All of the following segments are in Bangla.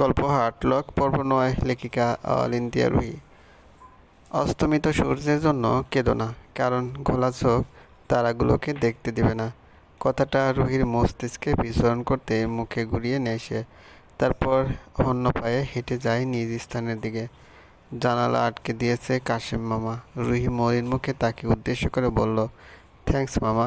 গল্প হার্টলক পর্ব নয়, লেখিকা অল ইন্ডিয়া রুহি। অস্তমিত সূর্যের জন্য কেঁদো না, কারণ ঘোলা চোখ তারাগুলোকে দেখতে দিবে না। কথাটা রুহির মস্তিষ্কে বিচরণ করতে মুখে ঘুরিয়ে নেয় তারপর অন্য পায়ে হেঁটে যায় নিজ স্থানের দিকে। জানালা আটকে দিয়েছে কাশেম মামা। রুহি মরির মুখে তাকে উদ্দেশ্য করে বলল, থ্যাঙ্কস মামা,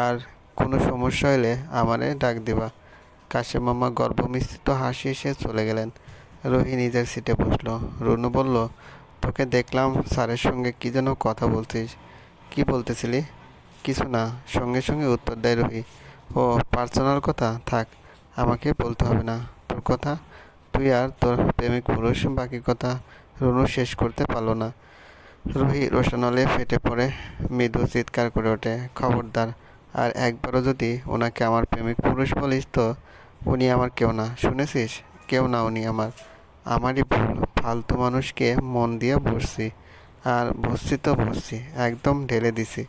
আর কোনো সমস্যা হলে আমারে ডাক দিবা। কাশেম মামা গর্ভমিশ্রিত হাসি এসে চলে গেলেন। রুহি নিজের সিটে বসল। রুনু বলল, তোকে দেখলাম, স্যারের সঙ্গে কি যেন কথা বলছিস। কি বলতেছিলি? কিছু না, সঙ্গে সঙ্গে উত্তর দেয় রুহি। ও, পার্সোনাল কথা? থাক, আমাকে বলতে হবে না। তোর কথা? তুই আর তোর প্রেমিক পুরুষ বাকি কথা রুনু শেষ করতে পারল না। রুহি রোশানলে ফেটে পড়ে, মৃদু চিৎকার করে ওঠে। খবরদার, আর একবারও যদি ওনাকে আমার প্রেমিক পুরুষ বলিস তো উনি আমার কেউ না। শুনেছিস? কেউ না উনি আমার। আমারই ভুল। ফালতু মানুষকে মন দিয়ে বসছি আর বসছি তো বসছি একদম ঢেলে দিছি।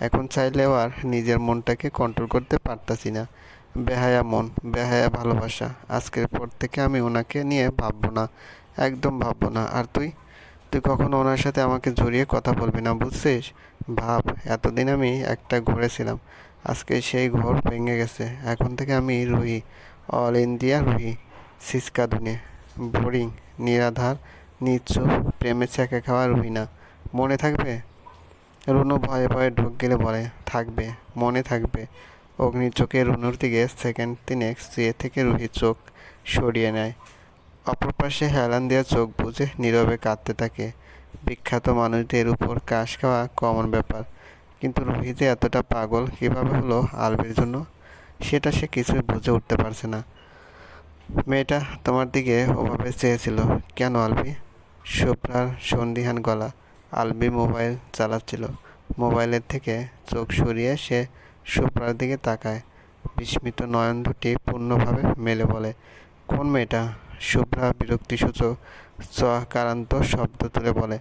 এখন চাইলেও আর নিজের মনটাকে কন্ট্রোল করতে পারতাছি না। বেহায়া মন, বেহায়া ভালোবাসা। আজকের পর থেকে আমি ওনাকে নিয়ে ভাববো না। একদম ভাববো না। আর তুই? তুই কখনো ওনার সাথে আমাকে জড়িয়ে কথা বলবি না, বুঝছিস? ভাব, এতদিন আমি একটা ঘরে ছিলাম আজকে সেই ঘর ভেঙে গেছে। এখন থেকে আমি রুহি। অল ইন্ডিয়া রুহি সিসকা দুনে বোরিং নিরাধার নিচু প্রেমে চেকে খাওয়া রুহি না মনে থাকবে? রুনু ভয়ে ভয়ে ঢুক গেলে বলে, থাকবে, মনে থাকবে। অগ্নি চোখে রুনুর দিকে সেকেন্ড তিনেক চেয়ে থেকে রুহি চোখ সরিয়ে নেয়। অপর পাশে হেলান দেওয়া চোখ বুঝে নীরবে কাঁদতে থাকে। বিখ্যাত মানুষদের উপর কাশ খাওয়া কমন ব্যাপার। কিন্তু রুহি যে এতটা পাগল, কীভাবে হলো আলবির জন্য? সেটা সে কিছুই বুঝে উঠতে পারছে না। মেয়েটা তোমার দিকে ওভাবে চেয়েছিল। কেন আলবি শুভ্রার সন্দিহান গলা আলবি মোবাইল চালাচ্ছিল। মোবাইলের থেকে চোখ সরিয়ে সে শুভ্রার দিকে তাকায়। বিস্মিত নয়ন দুটি পূর্ণভাবে মেলে বলে, কোন মেয়েটা? শুভ্রা বিরক্তিসূচক চকারান্ত শব্দ তুলে বলে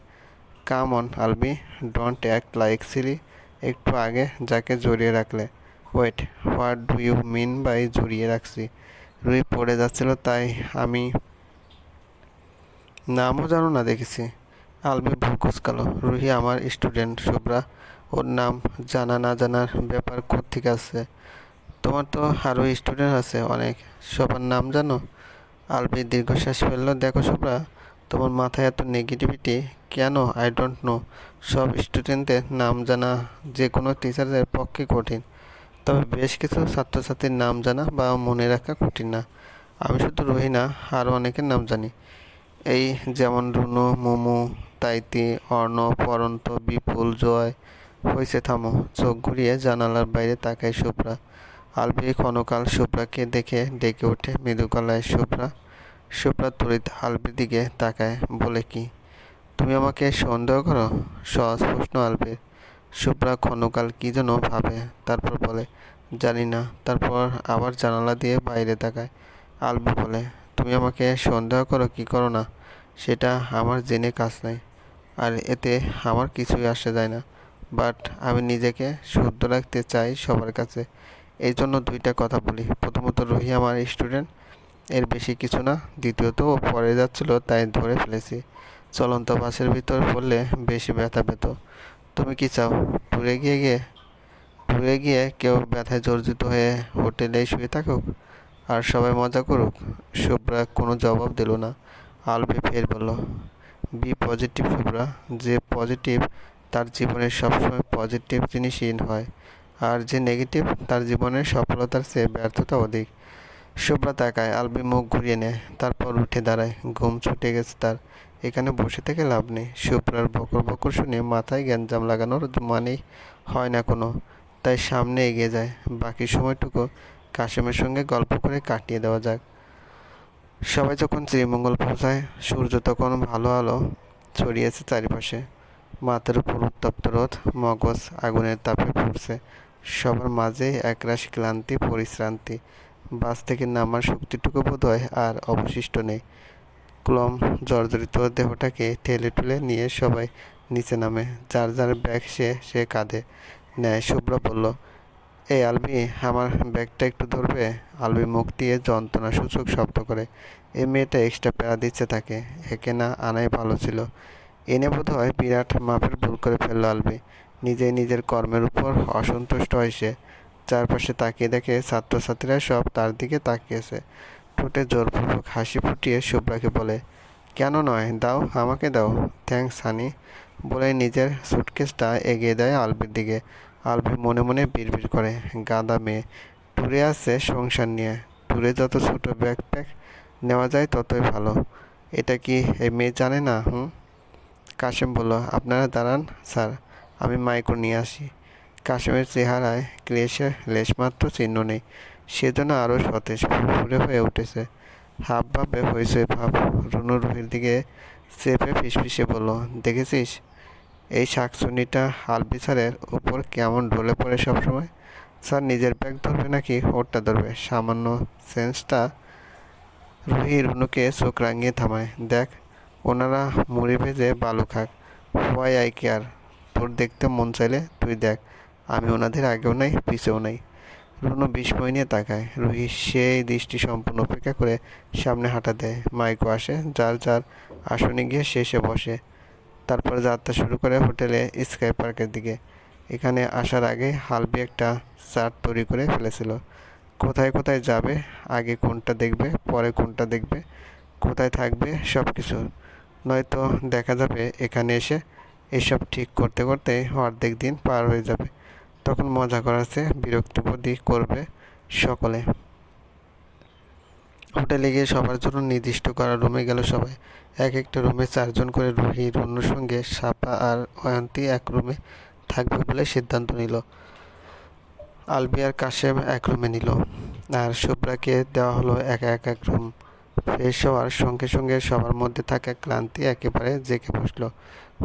কাম অন আলবি ডোন্ট অ্যাক্ট লাইক সিলি একটু আগে যাকে জড়িয়ে রাখলে wait what do you mean by জড়িয়ে রাখছি? রুই পড়ে যাচ্ছিল, তাই আমি নামও জানো না দেখেছি। আলবি ভুল কুচকালো। রুহি আমার স্টুডেন্ট শুভ্রা। ওর নাম জানা না জানার ব্যাপার কোথেকে আছে তোমার তো আরও স্টুডেন্ট আছে অনেক। সবার নাম জানো? আলবি দীর্ঘশ্বাস ফেলল। দেখো শুভ্রা, তোমার মাথায় এত নেগেটিভিটি কেন? আই ডোন্ট নো সব স্টুডেন্টদের নাম জানা যে কোনো টিচারদের পক্ষে কঠিন। তবে বেশ কিছু ছাত্রছাত্রীর নাম জানা বা মনে রাখা কঠিন না। আমি শুধু রুহি না, আরও অনেকের নাম জানি। এই যেমন রুনু, মোমো, তাইতি, অর্ণব পরন্ত বিপুল, জয় হয়েছে থামো। চোখ ঘুরিয়ে জানালার বাইরে তাকায় শুভ্রা আলবি ক্ষণকাল শুভ্রাকে দেখে ডেকে ওঠে মৃদু গলায় শুভ্রা শুভ্রা তরিত আলবির দিকে তাকায়, বলে কি, তুমি আমাকে সন্দেহ করো? সহজ প্রশ্ন আলবির শুভ্রা ক্ষণকাল কী যেন ভাবে, তারপর বলে, জানি না। তারপর আবার জানালা দিয়ে বাইরে তাকায়। আলবি বলে, তুমি আমাকে সন্দেহ করো, কি করো না? সেটা আমার জেনে কাজ নাই। আর এতে আমার কিছুই আসে যায় না। বাট আমি নিজেকে শুদ্ধ রাখতে চাই সবার কাছে। এই জন্য দুইটা কথা বলি। প্রথমত, রুহি আমার স্টুডেন্ট। এর বেশি কিছু না। দ্বিতীয়ত, ও পরে যাচ্ছিল, তাই ধরে ফেলেছি। চলন্ত বাসের ভিতর পড়লে বেশি ব্যথা পেত। তুমি কি চাও? পুড়ে গিয়ে গিয়ে? পুড়ে গিয়ে কেউ ব্যথায় জর্জিত হয়ে হোটেলেই শুয়ে থাকুক? আর সবাই মজা করুক? শুভ্রা কোনো জবাব দিল না। আলবি ফের বলল, বি পজিটিভ শুভ্রা। যে পজিটিভ, তার জীবনের সবসময় পজিটিভ জিনিসই হয়। আর যে নেগেটিভ, তার জীবনের সফলতার চেয়ে ব্যর্থতা অধিক। শুভ্রা তাকায় আলবি মুখ ঘুরিয়ে নেয়, তারপর উঠে দাঁড়ায়। ঘুম ছুটে গেছে তার। এখানে বসে থেকে লাভ নেই। শুভ্রার বকর বকর শুনে মাথায় গ্যাঞ্জাম লাগানোর মানেই হয় না কোনো। তাই সামনে এগিয়ে যায়। বাকি সময়টুকু কাশেমের সঙ্গে গল্প করে কাটিয়ে দেওয়া যাক। সবাই যখন শ্রীমঙ্গল পৌঁছায়, সূর্য তখন ভালো আলো ছড়িয়েছে চারিপাশে। মাথার উপর উত্তপ্ত রোদ, মগজ আগুনের তাপে ফুটছে সবার মাঝে একরাশি ক্লান্তি, পরিশ্রান্তি। বাস থেকে নামার শক্তিটুকু বোধ হয় আর অবশিষ্ট নেই। ক্লম জর্জরিত দেহটাকে ঠেলে টুলে নিয়ে সবাই নিচে নামে। যার যার ব্যাগ সে সে কাঁধে নেয় শুভ্রা বলল, এই আলবি, আমার ব্যাগটা একটু ধরবে? আলবি মুখ দিয়ে যন্ত্রণা সূচক শব্দ করে। এই মেয়েটা এক্সট্রা প্যারা দিচ্ছে তাকে একে না আনাই ভালো ছিল। এনে বোধ হয় বিরাট মাপের ভুল করে ফেলল আলবি। নিজে নিজের কর্মের উপর অসন্তুষ্ট হয় সে। চারপাশে তাকিয়ে দেখে ছাত্রছাত্রীরা সব তার দিকে তাকিয়েছে। ঠোঁটে জোরপূর্বক হাসি ফুটিয়ে শুভ্রাকে বলে, কেন নয়? দাও, আমাকে দাও। Thanks honey. বলে নিজের সুটকেসটা এগিয়ে দেয় আলবির দিকে। আলবি মনে মনে বিড়বিড় করে গাদা মেয়ে ট্যুরে আসছে সংসার নিয়ে। ট্যুরে যত ছোটো ব্যাকপ্যাক নেওয়া যায় ততই ভালো। এটা কি এই মেয়ে জানে না, হুম? কাশেম বলল, আপনারা দাঁড়ান, স্যার, আমি মাইক্রো নিয়ে আসি। কাশেমের চেহারায় ক্লেশের লেশমাত্র চিহ্ন নেই। সেজন্য আরও সতেজ ফুরফুরে হয়ে উঠেছে। হাব ভাবে হয়েছে ভাব। রুনু রুহির দিকে চেপে ফিসফিসে বলল, দেখেছিস? এই শাকচুনিটা আলবি স্যারের উপর কেমন ঢলে পড়ে সবসময়? স্যার, নিজের ব্যাগ ধরবে নাকি ওরটা ধরবে? সামান্য সেন্সটা রুহি রুনুকে চোখ রাঙিয়ে থামায়। দেখ, ওনারা মুড়ি ভেজে বালু খাক। Why I care. তোর দেখতে মন চাইলে তুই দেখ। আমি ওনাদের আগেও নাই, পিছেও নাই। রুনু বিস্ময় নিয়ে তাকায়। রুহি সেই দৃষ্টি সম্পূর্ণ অপেক্ষা করে সামনে হাঁটা দেয়। মাইকো আসে, যার যার আসনে গিয়ে শেষে বসে। তারপর যাত্রা শুরু করে হোটেলে স্কাই পার্কের দিকে। এখানে আসার আগে হালবি একটা চার্ট তৈরি করে ফেলেছিল। কোথায় কোথায় যাবে, আগে কোনটা দেখবে, পরে কোনটা দেখবে, কোথায় থাকবে সব কিছু নয়তো দেখা যাবে এখানে এসে এসব ঠিক করতে করতে অর্ধেক দিন পার হয়ে যাবে। তখন মজা করাচ্ছে বিরক্তিবোধই করবে সকলে। হোটেলে গিয়ে সবার জন্য নির্দিষ্ট করা রুমে গেল সবাই। এক একটা রুমে চারজন করে রুহি রুনুর সঙ্গে সাপা আর অয়ন্তী এক রুমে থাকবে বলে সিদ্ধান্ত নিল। আলবি আর কাশেম এক রুমে নিল আর শুভ্রাকে দেওয়া হলো একা এক এক রুম। ফ্রেশ হওয়ার সঙ্গে সঙ্গে সবার মধ্যে থাকা ক্লান্তি একেবারে জেগে বসল।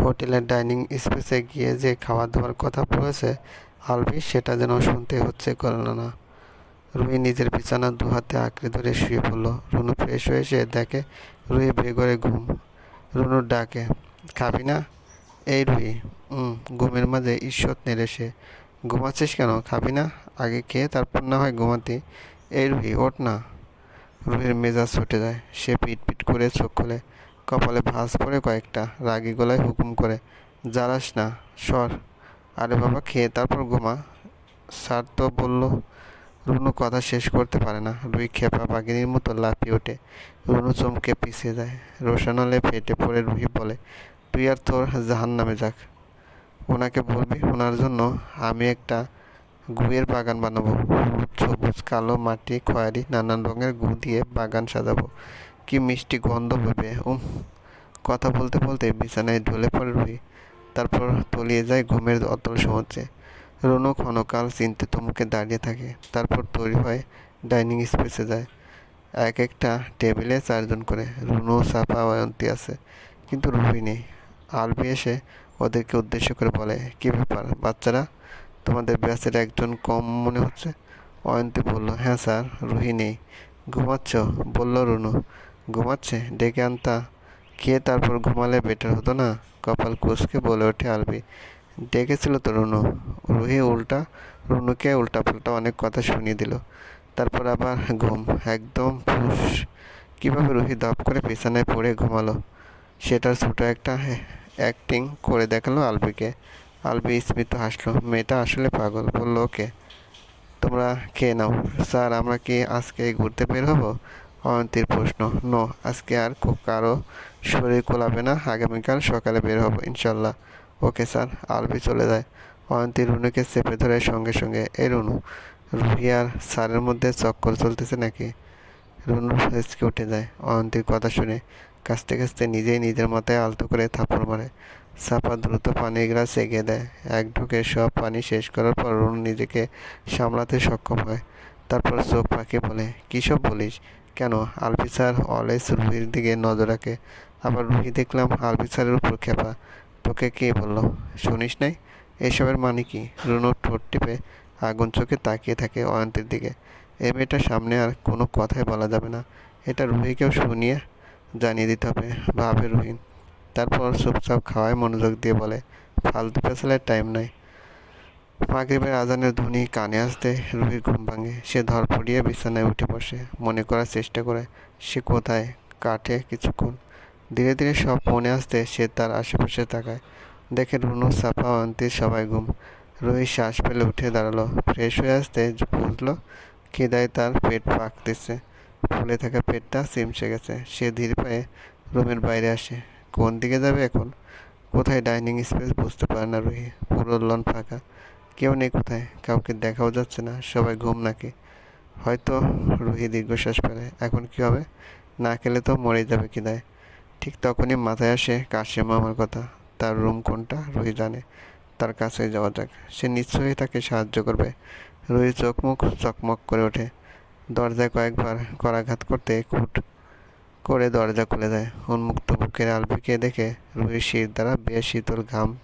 হোটেলের ডাইনিং স্পেসে গিয়ে যে খাওয়া দাওয়ার কথা বলেছে আলবি, সেটা যেন শুনতে হচ্ছে করল না রুই নিজের বিছানা দু হাতে আঁকড়ে ধরে শুয়ে পড়ল। রুনু ফ্রেশ হয়ে এসে দেখে, রুই বেগরে ঘুম। রুনুর ডাকে, খাবি না? এই রুই হুম ঘুমের মাঝে ঈশ্বর নেড়ে সে, ঘুমাচ্ছিস কেন? খাবি না? আগে খেয়ে তারপর না হয় ঘুমাতি। এই রুহি ওঠ না। রুহির মেজাজ ছুটে যায়। সে পিট পিট করে চোখ খোলে। কপালে ভাঁজ পড়ে কয়েকটা। রাগি গলায় হুকুম করে, জ্বালাস না, সর। আরে বাবা, খেয়ে তারপর ঘুমা। স্যার তো বলল, রুনু কথা শেষ করতে পারে না। রুই খেপা বাঘিনীর মতো লাফিয়ে ওঠে। রুনু চমকে পিছিয়ে যায়। রোশানলে ফেটে পড়ে রুহি বলে, তুই আর তোর জাহান নামে যাক। ওনাকে বলবি, ওনার জন্য আমি একটা গুয়ের বাগান বানাবো। সবুজ, কালো মাটি, খয়েরি, নানান রঙের গু দিয়ে বাগান সাজাবো। কি মিষ্টি গন্ধ হবে উম! কথা বলতে বলতে বিছানায় ঢলে পড়ে রুহি। তারপর তলিয়ে যায় ঘুমের অতল সমুদ্রে রনু ক্ষণকাল চিন্তিত মুখে দাঁড়িয়ে থাকে, তারপর তৈরি হয় ডাইনিং স্পেসে যায়। এক একটা টেবিলে চারজন করে রুনু, সাফা অয়ন্তী আছে, কিন্তু রুহি নেই। আলবি এসে ওদেরকে উদ্দেশ্য করে বলে, কী ব্যাপার, বাচ্চারা? তোমাদের ব্যাচের একজন কম মনে হচ্ছে? অয়ন্তী বলল হ্যাঁ স্যার, রুহি নেই। ঘুমাচ্ছ? বলল রুনু, ঘুমাচ্ছে? ডেকে আনতা খেয়ে তারপর ঘুমালে বেটার হতো না? কপাল কুচকে বলে ওঠে আলবি। ডেকেছিল তো রুনু। রুহি উল্টা, রুনুকে উল্টা পাল্টা অনেক কথা শুনিয়ে দিল। তারপর আবার ঘুম, একদম ফুস। কীভাবে রুহি দপ করে বিছানায় পড়ে ঘুমালো? সেটার ছোটো একটা অ্যাক্টিং করে দেখাল আলবিকে। আলবি স্মিত হাসলো, মেয়েটা আসলে পাগল বলল, ওকে, তোমরা খেয়ে নাও। স্যার, আমরা কি আজকে ঘুরতে বের হব? অয়ন্তীর প্রশ্ন, নো, আজকে আর কারও শরীর কোলাবে না, আগামীকাল সকালে বের হব ইনশাল্লাহ ওকে স্যার, আলবি চলে যায়। অয়ন্তী রুনুকে চেপে ধরে সঙ্গে সঙ্গে এ রুনু, রুহি আর স্যারের মধ্যে চক্কর চলতেছে নাকি? রুনু হেসকে উঠে যায়। অয়ন্তীর কথা শুনে কাছতে কাছতে নিজেই নিজের মাথায় আলতো করে থাপড় মারে। সাপা দ্রুত পানির গ্লাস এগিয়ে দেয়। এক ঢুকে সব পানি শেষ করার পর রুনু নিজেকে সামলাতে সক্ষম হয়। তারপর চোখ পাখি বলে, কী সব বলিস? কেন? আলবি স্যার অলওয়েজ রুহির দিকে নজর রাখে। আবার রুহি দেখলাম আলবি স্যারের উপর খেপা। তোকে কে বলল? শুনিস নাই? এসবের মানে কি? রুনুর ঠোঁট টিপে আগুন চোখে তাকিয়ে থাকে অয়ন্তের দিকে। এ মেয়েটার সামনে আর কোনো কথাই বলা যাবে না। এটা রুহিকেও শুনিয়ে জানিয়ে দিতে হবে, ভাবে রুহিন। তারপর চুপচাপ খাওয়ায় মনোযোগ দিয়ে বলে, ফালতু পেছালের টাইম নাই। মাগরিবের আজানের ধ্বনি কানে আসতে রুহির ঘুম ভাঙে। সে ধর বিছানায় উঠে বসে। মনে করার চেষ্টা করে, সে কোথায়? কাঠে কিছুক্ষণ ধীরে ধীরে সব মনে আসতে সে তার আশেপাশে তাকায়। দেখে রুনু, সাফা অন্তি সবাই ঘুম রুহি শ্বাস ফেলে উঠে দাঁড়াল। ফ্রেশ হয়ে আসতে বুঝলো খিদায় তার পেট পাক দিচ্ছে ফুলে থাকা পেটটা চিমসে গেছে। সে ধীর পায়ে রুমের বাইরে আসে। কোন দিকে যাবে এখন? কোথায় ডাইনিং স্পেস বুঝতে পারে না রুহি। পুরো লন ফাঁকা। কেউ নেই কোথায়? কাউকে দেখাও যাচ্ছে না। সবাই ঘুম নাকি। হয়তো রুহি দীর্ঘশ্বাস ফেলে। এখন কি হবে? না খেলে তো মরে যাবে কি দেয় ঠিক তখনই মাথায় আসে কাশিম মামার কথা। তার রুম কোনটা? রুহি জানে। তার কাছে যাওয়া যাক। সে নিশ্চয়ই তাকে সাহায্য করবে। রুহি চোখ মুখ চকমক করে ওঠে। দরজায় কয়েকবার করাঘাত করতে খুট করে দরজা খুলে দেয়। উন্মুক্ত বুকের আলবিকে দেখে রুহি শির দ্বারা বেশ শীতল ঘাম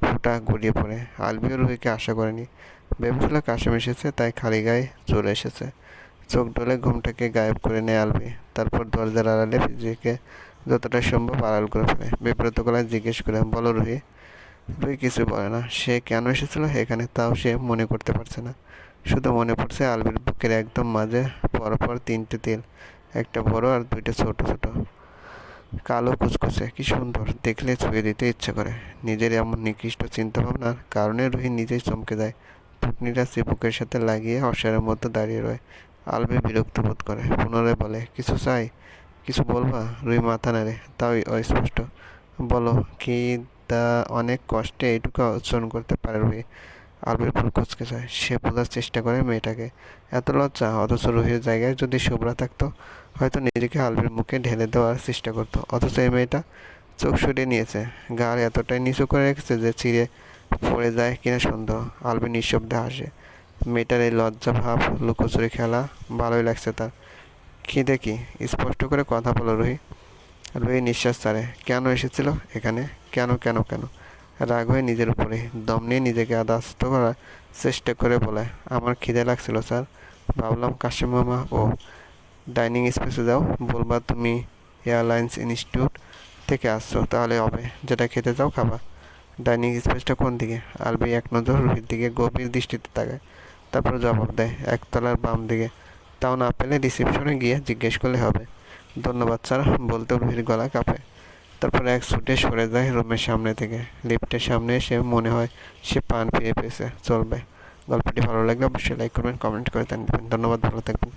ফোঁটা গড়িয়ে পড়ে। আলবিও রুহিকে আশা করেনি। ভেবেছিল কাশেম এসেছে, তাই খালি গায়ে চলে এসেছে। চোখ ডলে ঘুমটাকে গায়েব করে নেয় আলবি তারপর দরজার আড়ালে নিজেকে যতটা সম্ভব আড়াল করে ফেলে। বিব্রত গলায় জিজ্ঞেস করে, বলো রুহি রুহি কিছু বলে না। সে কেন এসেছিল এখানে তাও সে মনে করতে পারছে না। শুধু মনে পড়ছে আলবির বুকের একদম মাঝে পরপর তিনটে তিল, একটা বড় আর দুইটা ছোট ছোট। কালো কুচকুচে, কি সুন্দর। দেখলে ছুঁয়ে দিতে ইচ্ছে করে। নিজের এমন নিকৃষ্ট চিন্তাভাবনার কারণে রুহি নিজেই চমকে যায়। থুতনিটা চিপুকের সাথে লাগিয়ে অসারের মধ্যে দাঁড়িয়ে রয়। আলবি বিরক্ত বোধ করে। পুনরায় বলে, কিছু চাই? কিছু বলবা? রুই মাথা নাড়ে তাও অস্পষ্ট বলো, কি তা অনেক কষ্টে এইটুকু উচ্চারণ করতে পারে রুহি আলবির ফুল কুচকে যায়। সে বোঝার চেষ্টা করে মেয়েটাকে। এত লজ্জা, অথচ রুহির জায়গায় যদি শুভ্রা থাকতো, হয়তো নিজেকে আলবির মুখে ঢেলে দেওয়ার চেষ্টা করতো। অথচ এই মেয়েটা চোখ সরিয়ে নিয়েছে। গাড় এতটাই নিচু করে রেখেছে যে চিড়ে পড়ে যায় কিনা সন্দেহ। আলবি নিঃশব্দে হাসে। মেয়েটার এই লজ্জা ভাব, লুকোচুরি খেলা, ভালোই লাগছে তার। কি? দেখি স্পষ্ট করে কথা বলো রুহি। রুহি নিঃশ্বাস ছাড়ে। কেন এসেছিল এখানে? কেন কেন কেন? রাগ হয়ে নিজের উপরে দম নিয়ে নিজেকে আদাস্ত করার চেষ্টা করে বলে, আমার খিদে লাগছিল, স্যার। ভাবলাম কাশিম মামা ও ডাইনিং স্পেসে যাও। বলবা তুমি এয়ারলাইন্স ইনস্টিটিউট থেকে আসছো, তাহলে হবে। যেটা খেতে যাও খাবা। ডাইনিং স্পেসটা কোন দিকে? আলবি এক নজর রুহির দিকে গভীর দৃষ্টিতে তাকায়। তারপর জবাব দেয়, একতলার বাম দিকে। তাও না পেলে রিসেপশনে গিয়ে জিজ্ঞেস করলে হবে। ধন্যবাদ স্যার, বলতে ভিড় গলা কাঁপে। তারপর এক ছুটে সরে যায় রুমের সামনে থেকে। লিফটের সামনে এসে মনে হয় সে পান পেয়ে পেয়েছে চলবে। গল্পটি ভালো লাগলে অবশ্যই লাইক করবেন কমেন্ট করে দেন ধন্যবাদ, ভালো থাকবেন।